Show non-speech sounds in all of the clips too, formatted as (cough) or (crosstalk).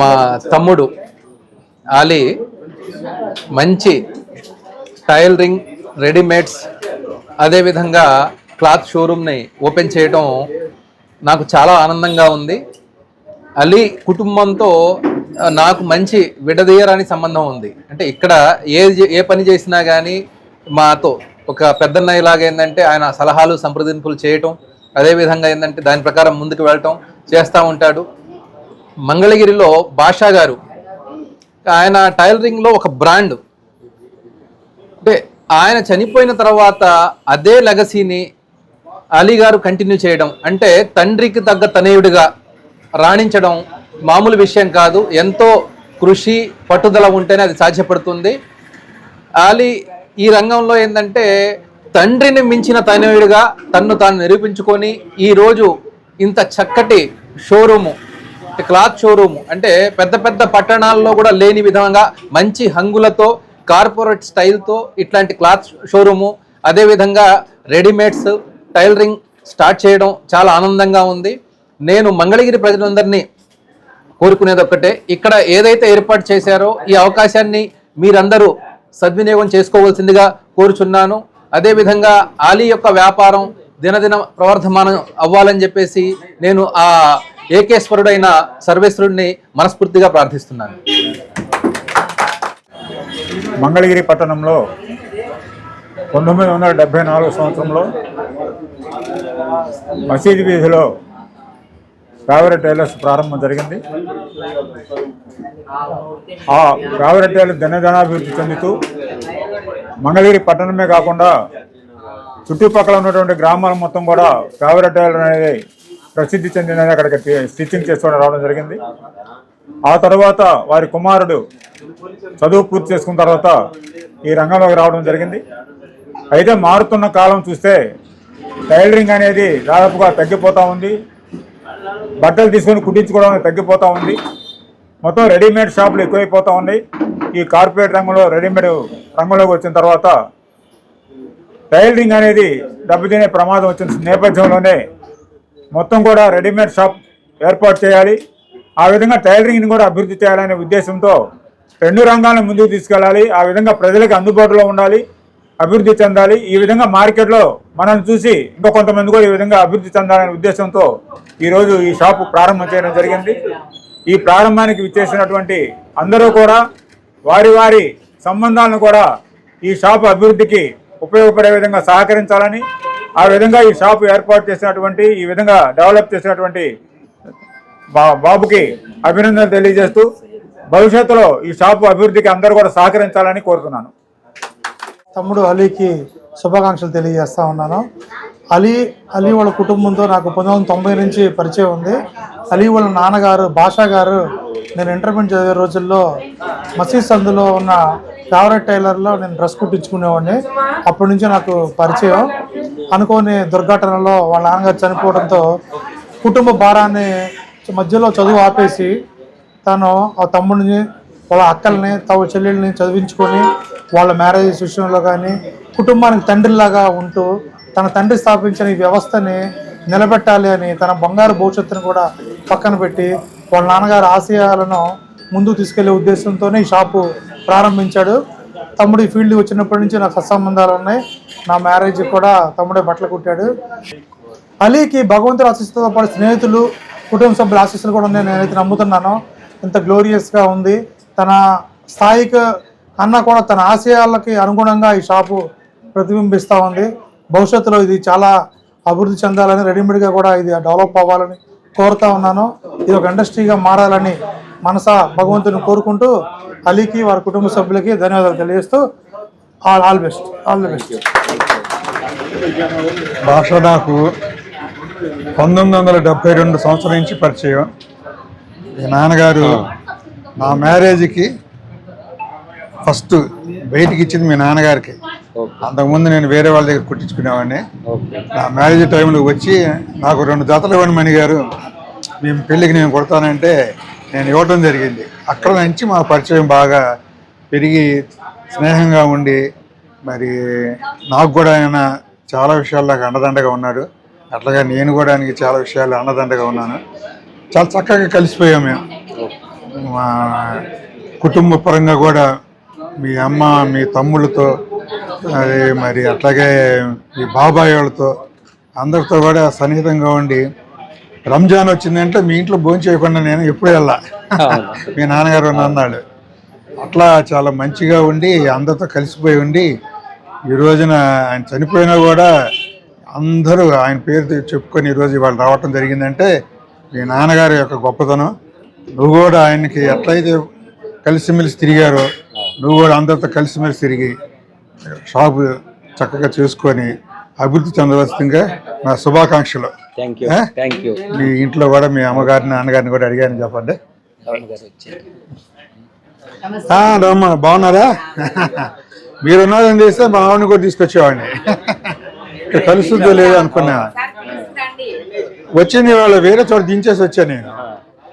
మా తమ్ముడు అలీ మంచి టైలరింగ్ రెడీమేడ్స్ అదేవిధంగా క్లాత్ షోరూమ్ని ఓపెన్ చేయడం నాకు చాలా ఆనందంగా ఉంది. అలీ కుటుంబంతో నాకు మంచి విడదీయరాని సంబంధం ఉంది. అంటే ఇక్కడ ఏ ఏ పని చేసినా కానీ మాతో ఒక పెద్దన్నయ్యలాగా ఏంటంటే ఆయన సలహాలు సంప్రదింపులు చేయటం అదేవిధంగా ఏంటంటే దాని ప్రకారం ముందుకు వెళ్ళటం చేస్తూ ఉంటాడు. మంగళగిరిలో బాషా గారు. ఆయన టైలరింగ్లో ఒక బ్రాండ్. అంటే ఆయన చనిపోయిన తర్వాత అదే లెగసీని అలీ గారు కంటిన్యూ చేయడం. అంటే తండ్రికి తగ్గ తనయుడిగా రాణించడం మామూలు విషయం కాదు. ఎంతో కృషి పట్టుదల ఉంటేనే అది సాధ్యపడుతుంది. అలీ ఈ రంగంలో ఏంటంటే తండ్రిని మించిన తనయుడిగా తన్ను తాను నిరూపించుకొని ఈరోజు ఇంత చక్కటి షోరూము క్లాత్ షోరూమ్ అంటే పెద్ద పెద్ద పట్టణాల్లో కూడా లేని విధంగా మంచి హంగులతో కార్పొరేట్ స్టైల్తో ఇట్లాంటి క్లాత్ షోరూము అదేవిధంగా రెడీమేడ్స్ టైలరింగ్ స్టార్ట్ చేయడం చాలా ఆనందంగా ఉంది. నేను మంగళగిరి ప్రజలందరినీ కోరుకునేది ఒక్కటే ఇక్కడ ఏదైతే ఏర్పాటు చేశారో ఈ అవకాశాన్ని మీరందరూ సద్వినియోగం చేసుకోవాల్సిందిగా కోరుచున్నాను. అదేవిధంగా ఆలీ యొక్క వ్యాపారం దినదిన ప్రవర్ధమానం అవ్వాలని చెప్పేసి నేను ఆ ఏకేశ్వరుడైన సర్వేశ్వరుడిని మనస్ఫూర్తిగా ప్రార్థిస్తున్నాను. మంగళగిరి పట్టణంలో పంతొమ్మిది వందల డెబ్భై నాలుగు సంవత్సరంలో మసీదు వీధిలో కావిరి టైలర్స్ ప్రారంభం జరిగింది. ఆ కావిరి టైలర్ దినదినాభివృద్ధి చెందుతూ మంగళగిరి పట్టణమే కాకుండా చుట్టుపక్కల ఉన్నటువంటి గ్రామాలు మొత్తం కూడా కావేర టైలర్ అనేది ప్రసిద్ధి చెందిన అక్కడికి స్టిచ్చింగ్ చేసుకొని రావడం జరిగింది. ఆ తర్వాత వారి కుమారుడు చదువు పూర్తి చేసుకున్న తర్వాత ఈ రంగంలోకి రావడం జరిగింది. అయితే మారుతున్న కాలం చూస్తే టైలరింగ్ అనేది దాదాపుగా తగ్గిపోతూ ఉంది. బట్టలు తీసుకొని కుట్టించుకోవడం అనేది తగ్గిపోతూ ఉంది. మొత్తం రెడీమేడ్ షాపులు ఎక్కువైపోతూ ఉన్నాయి. ఈ కార్పొరేట్ రంగంలో రెడీమేడ్ రంగంలోకి వచ్చిన తర్వాత టైలరింగ్ అనేది దెబ్బతినే ప్రమాదం వచ్చిన నేపథ్యంలోనే మొత్తం కూడా రెడీమేడ్ షాప్ ఏర్పాటు చేయాలి. ఆ విధంగా టైలరింగ్ని కూడా అభివృద్ధి చేయాలనే ఉద్దేశంతో రెండు రంగాలను ముందుకు తీసుకెళ్ళాలి. ఆ విధంగా ప్రజలకు అందుబాటులో ఉండాలి అభివృద్ధి చెందాలి. ఈ విధంగా మార్కెట్లో మనల్ని చూసి ఇంకా కొంతమంది కూడా ఈ విధంగా అభివృద్ధి చెందాలనే ఉద్దేశంతో ఈరోజు ఈ షాపు ప్రారంభం చేయడం జరిగింది. ఈ ప్రారంభానికి విచ్చేసినటువంటి అందరూ కూడా వారి వారి సంబంధాలను కూడా ఈ షాపు అభివృద్ధికి ఉపయోగపడే విధంగా సహకరించాలని ఆ విధంగా ఈ షాప్ ఏర్పాటు చేసినటువంటి ఈ విధంగా డెవలప్ చేసినటువంటి బా బాబుకి అభినందనలు తెలియజేస్తూ భవిష్యత్తులో ఈ షాపు అభివృద్ధికి అందరూ కూడా సహకరించాలని కోరుతున్నాను. తమ్ముడు అలీకి శుభాకాంక్షలు తెలియజేస్తా ఉన్నాను. అలీ అలీ వాళ్ళ కుటుంబంతో నాకు పంతొమ్మిది వందల తొంభై నుంచి పరిచయం ఉంది. అలీ వాళ్ళ నాన్నగారు భాషా గారు నేను ఇంటర్మీడియట్ చదివే రోజుల్లో మసీద్ సందులో ఉన్న ఫేవరెట్ టైలర్లో నేను డ్రెస్ కుట్టించుకునేవాడిని. అప్పటి నుంచి నాకు పరిచయం. అనుకోని దుర్ఘటనలో వాళ్ళ నాన్నగారు చనిపోవడంతో కుటుంబ భారాన్ని మధ్యలో చదువు ఆపేసి తను ఆ తమ్ముడిని వాళ్ళ అక్కల్ని తమ చెల్లెల్ని చదివించుకొని వాళ్ళ మ్యారేజ్ విషయంలో కానీ కుటుంబానికి తండ్రిలాగా ఉంటూ తన తండ్రి స్థాపించిన ఈ వ్యవస్థని నిలబెట్టాలి అని తన బంగారు భవిష్యత్తును కూడా పక్కన పెట్టి వాళ్ళ నాన్నగారి ఆశయాలను ముందుకు తీసుకెళ్ళే ఉద్దేశంతోనే ఈ షాపు ప్రారంభించాడు. తమ్ముడు ఈ ఫీల్డ్ వచ్చినప్పటి నుంచి నాకు సత్సంబంధాలు ఉన్నాయి. నా మ్యారేజ్ కూడా తమ్ముడే బట్టలు కుట్టాడు. అలీకి భగవంతుడు ఆశీస్సుతో పాటు స్నేహితులు కుటుంబ సభ్యుల ఆశీస్సులు కూడా ఉన్నాయి. నేనైతే నమ్ముతున్నాను. ఇంత గ్లోరియస్గా ఉంది. తన స్థాయికి అన్నా కూడా తన ఆశయాలకి అనుగుణంగా ఈ షాపు ప్రతిబింబిస్తూ ఉంది. భవిష్యత్తులో ఇది చాలా అభివృద్ధి చెందాలని రెడీమేడ్గా కూడా ఇది డెవలప్ అవ్వాలని కోరుతా ఉన్నాను. ఇది ఒక ఇండస్ట్రీగా మారాలని మనసా భగవంతుని కోరుకుంటూ అలీకి వారి కుటుంబ సభ్యులకి ధన్యవాదాలు తెలియజేస్తూ all all best all the best. భాష నాకు పంతొమ్మిది వందల డెబ్బై రెండు సంవత్సరం నుంచి పరిచయం. ఈ నాన్నగారు నా మ్యారేజ్కి ఫస్ట్ బయటికి ఇచ్చింది మీ నాన్నగారికి. అంతకుముందు నేను వేరే వాళ్ళ దగ్గర కుట్టించుకునేవాడిని. నా మ్యారేజ్ టైంలో వచ్చి నాకు రెండు జతలు ఇవ్వండి మణి గారు మేము పెళ్ళికి నేను కొడతానంటే నేను ఇవ్వటం జరిగింది. అక్కడ నుంచి మా పరిచయం బాగా పెరిగి స్నేహంగా ఉండి మరి నాకు కూడా ఆయన చాలా విషయాల్లో నాకు అండదండగా ఉన్నాడు. అట్లాగా నేను కూడా ఆయనకి చాలా విషయాలు అండదండగా ఉన్నాను. చాలా చక్కగా కలిసిపోయాం మేము. మా కుటుంబ పరంగా కూడా మీ అమ్మ మీ తమ్ముళ్ళతో అది మరి అట్లాగే మీ బాబాయ్ వాళ్ళతో అందరితో కూడా సన్నిహితంగా ఉండి రంజాన్ వచ్చిందంటే మీ ఇంట్లో భోజనం చేయకుండా నేను ఎప్పుడు వెళ్ళా. మీ నాన్నగారు అన్నాడు. అట్లా చాలా మంచిగా ఉండి అందరితో కలిసిపోయి ఉండి ఈ రోజున ఆయన చనిపోయినా కూడా అందరూ ఆయన పేరు చెప్పుకొని ఈరోజు ఇవాళ రావటం జరిగిందంటే మీ నాన్నగారి యొక్క గొప్పతనం. నువ్వు కూడా ఆయనకి ఎట్లయితే కలిసిమెలిసి తిరిగారో నువ్వు కూడా అందరితో కలిసిమెలిసి తిరిగి షాపు చక్కగా చేసుకొని అభివృద్ధి చెందవలసిందిగా నా శుభాకాంక్షలు. థ్యాంక్ యూ ఏ? థ్యాంక్ యూ మీ ఇంట్లో కూడా మీ అమ్మగారిని నాన్నగారిని కూడా అడిగాను చెప్పండి. రమ్మ బాగున్నారా? మీరున్నారని చేస్తే మా ఆవిడని కూడా తీసుకొచ్చేవాడిని. ఇక్కడ కలుస్తుందో లేదో అనుకున్నా. వచ్చింది వాళ్ళు వేరే చోట దించేసి వచ్చా నేను.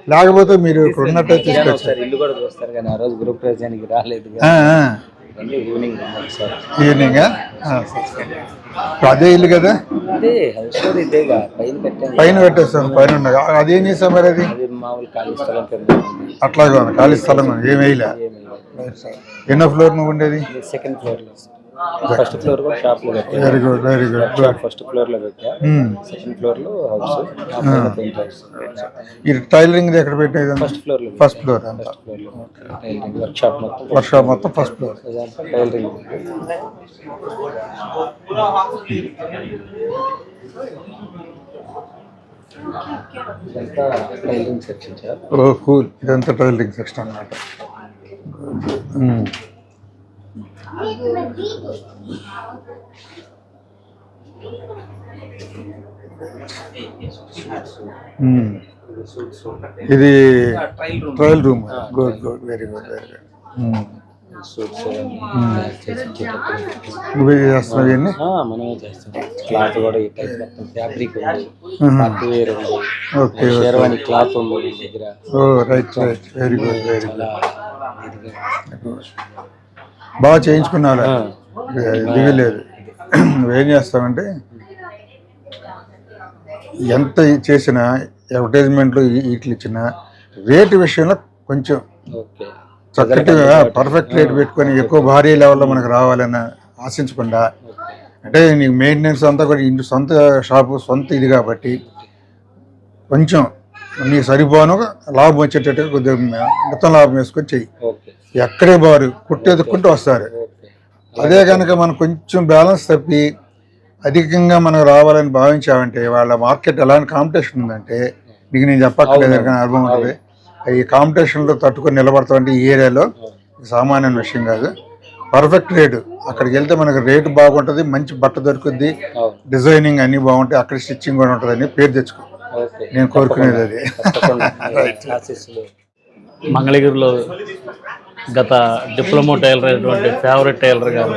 లేకపోతే మీరు ఇక్కడ ఉన్నట్టే తీసుకొచ్చారు. ఇల్లు కూడా చూస్తారు కానీ ఆ రోజు గ్రూప్ రాలేదు ఈవినింగ్ అదే ఇల్లు కదా? పైన పెట్టేస్తాం పైన అదేం చేస్తాం మరి అది. అట్లాగే ఖాళీ స్థలం ఉంది ఏం వేయలే ఎన్నో ఫ్లోర్ నువ్వు ఉండేది? సెకండ్ ఫ్లోర్ ఫస్ట్ ఫ్లోర్ కూడా షాప్లో very good very good first ఫ్లోర్లో పెట్టా. సెకండ్ ఫ్లోర్లో హౌస్ పెయింట్ హౌస్ ఈ టైలరింగ్ ఎక్కడ పెట్టేది? ఫస్ట్ ఫ్లోర్లో ఫస్ట్ ఫ్లోర్ ఫ్లోర్లో. టైలరింగ్ వర్క్ షాప్ మొత్తం. వర్క్షాప్ మొత్తం ఫస్ట్ ఫ్లోర్ టైలరింగ్ ఇదంతా tailoring section sir oh cool ఇదంతా టైలరింగ్ సెక్షన్ అన్నమాట. మ్మ్. ఇది trial room good good very good very good నువ్వే చేస్తున్నావు ఇవన్నీ? మనమే చేస్తాం. క్లాత్ కూడా ఈ టైప్ మొత్తం ఫ్యాబ్రిక్ ఉంది. మ్మ్. పట్టు వేర్ ఉంది. ఓకే షేర్వాణి క్లాత్ ఉంది మన దగ్గర. ఓ right right very good very good బాగా చేయించుకున్నారా? దిగలేదు నువ్వేం చేస్తావంటే ఎంత చేసినా అడ్వర్టైజ్మెంట్లు వీటిలు ఇచ్చినా రేటు విషయంలో కొంచెం చక్కటిగా పర్ఫెక్ట్ రేట్ పెట్టుకొని ఎక్కువ భారీ లెవెల్లో మనకు రావాలని ఆశించకుండా అంటే నీకు మెయింటెనెన్స్ అంతా కూడా ఇంటి సొంత షాపు సొంత ఇది కాబట్టి కొంచెం నీకు సరిపోను లాభం వచ్చేటట్టుగా కొద్దిగా మొత్తం లాభం వేసుకొని చెయ్యి. ఎక్కడే బారు కుట్టెదుక్కుంటూ వస్తారు. అదే కనుక మనం కొంచెం బ్యాలెన్స్ తప్పి అధికంగా మనకు రావాలని భావించామంటే వాళ్ళ మార్కెట్ ఎలాంటి కాంపిటీషన్ ఉందంటే నీకు నేను చెప్పక్కర్లేదు కానీ అనుభవం ఉంటుంది. ఈ కాంపిటీషన్లో తట్టుకొని నిలబడతామంటే ఈ ఏరియాలో సామాన్య విషయం కాదు. Perfect rate. అక్కడికి వెళ్తే మనకు రేటు బాగుంటుంది మంచి బట్ట దొరుకుద్ది డిజైనింగ్ అన్నీ బాగుంటాయి అక్కడ స్టిచ్చింగ్ కూడా ఉంటుందని పేరు తెచ్చుకో. నేను కోరుకునేది అది. (laughs) మంగళగిరిలో గత డిప్లొమో టైలర్ అయినటువంటి ఫేవరెట్ టైలర్ గారు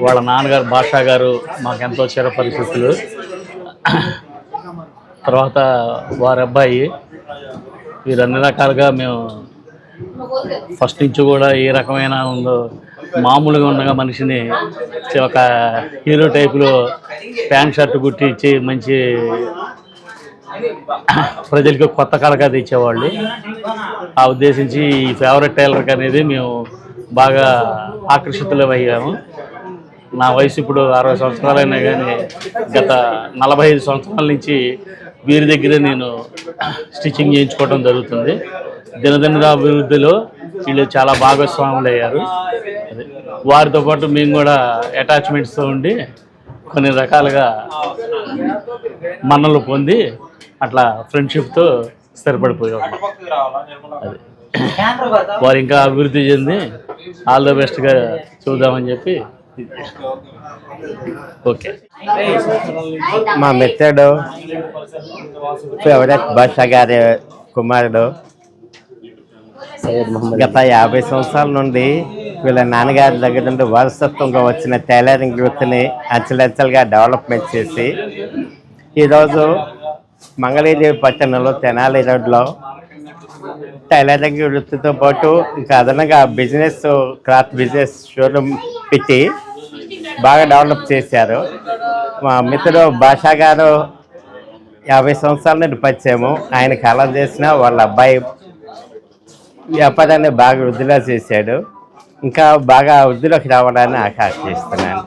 వాళ్ళ నాన్నగారు భాషా గారు మాకెంతో చిరపరిస్థితులు తర్వాత వారి అబ్బాయి వీరు అన్ని రకాలుగా మేము ఫస్ట్ నుంచి కూడా ఏ రకమైన ఉందో మామూలుగా ఉండగా మనిషిని ఒక హీరో టైపులో ప్యాంట్ షర్ట్ కుట్టి ఇచ్చి మంచి ప్రజలకు కొత్త కళగా తెచ్చేవాళ్ళు. ఆ ఉద్దేశించి ఈ ఫేవరెట్ టైలర్కి అనేది మేము బాగా ఆకర్షితులమయ్యాము నా వయసు ఇప్పుడు అరవై సంవత్సరాలైనా కానీ గత నలభై ఐదు సంవత్సరాల నుంచి వీరి దగ్గరే నేను స్టిచ్చింగ్ చేయించుకోవడం జరుగుతుంది. దినదిన అభివృద్ధిలో వీళ్ళు చాలా భాగస్వాములు అయ్యారు. వారితో పాటు మేము కూడా అటాచ్మెంట్స్తో ఉండి కొన్ని రకాలుగా మన్నలు పొంది అట్లా ఫ్రెండ్షిప్తో స్థిరపడిపోయాం అది. వారు ఇంకా అభివృద్ధి చెంది ఆల్ ద బెస్ట్గా చూద్దామని చెప్పి. ఓకే. మా మిత్రుడు ఫేవరెట్ బాషా గారి కుమారుడు. గత యాభై సంవత్సరాల నుండి వీళ్ళ నాన్నగారి దగ్గర నుండి వారసత్వంగా వచ్చిన టైలరింగ్ వృత్తిని అంచెలంచెలుగా డెవలప్మెంట్ చేసి ఈరోజు మంగళీదేవి పట్టణంలో తెనాలి రోడ్లో టైలరింగ్ వృత్తితో పాటు ఇంకా అదనంగా బిజినెస్ క్లాత్ బిజినెస్ షోరూమ్ పెట్టి బాగా డెవలప్ చేశారు. మా మిత్రుడు భాషా గారు యాభై సంవత్సరాల నుండి పరిచయము ఆయన కళ చేసిన వాళ్ళ అబ్బాయి వ్యాపారాన్ని బాగా వృద్ధిలో చేశాడు. ఇంకా బాగా వృద్ధిలోకి రావడాన్ని ఆకాంక్షిస్తున్నాను.